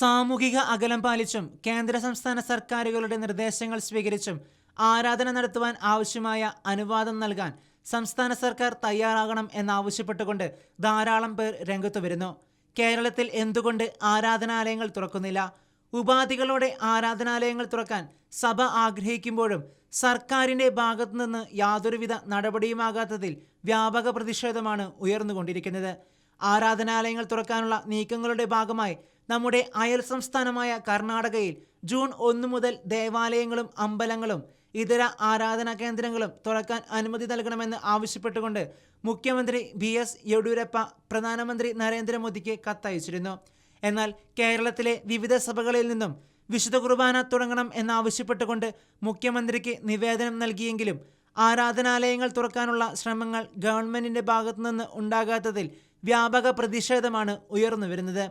സാമൂഹിക അകലം പാലിച്ചും കേന്ദ്ര സംസ്ഥാന സർക്കാരുകളുടെ നിർദ്ദേശങ്ങൾ സ്വീകരിച്ചും ആരാധന നടത്തുവാൻ ആവശ്യമായ അനുവാദം നൽകാൻ സംസ്ഥാന സർക്കാർ തയ്യാറാകണം എന്നാവശ്യപ്പെട്ടുകൊണ്ട് ധാരാളം പേർ രംഗത്തു വരുന്നു. കേരളത്തിൽ എന്തുകൊണ്ട് ആരാധനാലയങ്ങൾ തുറക്കുന്നില്ല? ഉപാധികളോടെ ആരാധനാലയങ്ങൾ തുറക്കാൻ സഭ ആഗ്രഹിക്കുമ്പോഴും സർക്കാരിന്റെ ഭാഗത്തുനിന്ന് യാതൊരുവിധ നടപടിയുമാകാത്തതിൽ വ്യാപക പ്രതിഷേധമാണ് ഉയർന്നുകൊണ്ടിരിക്കുന്നത്. ആരാധനാലയങ്ങൾ തുറക്കാനുള്ള നീക്കങ്ങളുടെ ഭാഗമായി നമ്മുടെ അയൽ സംസ്ഥാനമായ കർണാടകയിൽ ജൂൺ ഒന്ന് മുതൽ ദേവാലയങ്ങളും അമ്പലങ്ങളും ഇതര ആരാധനാ കേന്ദ്രങ്ങളും തുറക്കാൻ അനുമതി നൽകണമെന്ന് ആവശ്യപ്പെട്ടുകൊണ്ട് മുഖ്യമന്ത്രി ബി എസ് യെഡ്യൂരപ്പ പ്രധാനമന്ത്രി നരേന്ദ്രമോദിക്ക് കത്തയച്ചിരുന്നു. എന്നാൽ കേരളത്തിലെ വിവിധ സഭകളിൽ നിന്നും വിശുദ്ധ കുർബാന തുടങ്ങണം എന്നാവശ്യപ്പെട്ടുകൊണ്ട് മുഖ്യമന്ത്രിക്ക് നിവേദനം നൽകിയെങ്കിലും ആരാധനാലയങ്ങൾ തുറക്കാനുള്ള ശ്രമങ്ങൾ ഗവൺമെന്റിന്റെ ഭാഗത്തുനിന്ന് ഉണ്ടാകാത്തതിൽ വ്യാപക പ്രതിഷേധമാണ് ഉയർന്നു വരുന്നത്.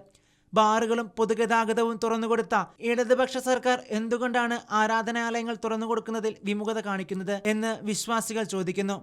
ബാറുകളും പൊതുഗതാഗതവും തുറന്നുകൊടുത്ത ഇടതുപക്ഷ സർക്കാർ എന്തുകൊണ്ടാണ് ആരാധനാലയങ്ങൾ തുറന്നുകൊടുക്കുന്നതിൽ വിമുഖത കാണിക്കുന്നത് എന്ന് വിശ്വാസികൾ ചോദിക്കുന്നു.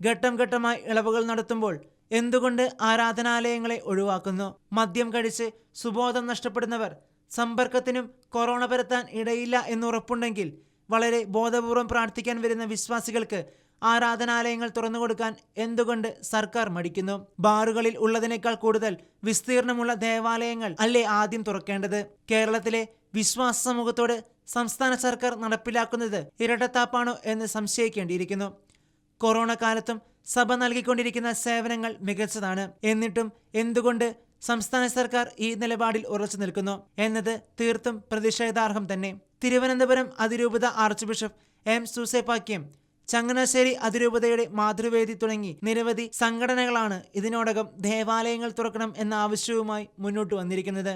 ഘട്ടം ഘട്ടമായി ഇളവുകൾ നടത്തുമ്പോൾ എന്തുകൊണ്ട് ആരാധനാലയങ്ങളെ ഒഴിവാക്കുന്നു? മദ്യം കഴിച്ച് സുബോധം നഷ്ടപ്പെടുന്നവർ സമ്പർക്കത്തിനും കൊറോണ പരത്താൻ ഇടയില്ല എന്നുറപ്പുണ്ടെങ്കിൽ വളരെ ബോധപൂർവം പ്രാർത്ഥിക്കാൻ വരുന്ന വിശ്വാസികൾക്ക് ആരാധനാലയങ്ങൾ തുറന്നു കൊടുക്കാൻ എന്തുകൊണ്ട് സർക്കാർ മടിക്കുന്നു? ബാറുകളിൽ ഉള്ളതിനേക്കാൾ കൂടുതൽ വിസ്തീർണമുള്ള ദേവാലയങ്ങൾ അല്ലേ ആദ്യം തുറക്കേണ്ടത്? കേരളത്തിലെ വിശ്വാസ സമൂഹത്തോട് സംസ്ഥാന സർക്കാർ നടപ്പിലാക്കുന്നത് ഇരട്ടത്താപ്പാണോ എന്ന് സംശയിക്കേണ്ടിയിരിക്കുന്നു. കൊറോണ കാലത്തും സഭ നൽകിക്കൊണ്ടിരിക്കുന്ന സേവനങ്ങൾ മികച്ചതാണ്. എന്നിട്ടും എന്തുകൊണ്ട് സംസ്ഥാന സർക്കാർ ഈ നിലപാടിൽ ഉറച്ചു നിൽക്കുന്നു എന്നത് തീർത്തും പ്രതിഷേധാർഹം തന്നെ. തിരുവനന്തപുരം അതിരൂപത ആർച്ച് ബിഷപ്പ് എം സൂസേപ്പാക്യം ചങ്ങനാശ്ശേരി അതിരൂപതയുടെ മാതൃവേദി തുടങ്ങി നിരവധി സംഘടനകളാണ് ഇതിനോടകം ദേവാലയങ്ങൾ തുറക്കണം എന്ന ആവശ്യവുമായി മുന്നോട്ട് വന്നിരിക്കുന്നത്.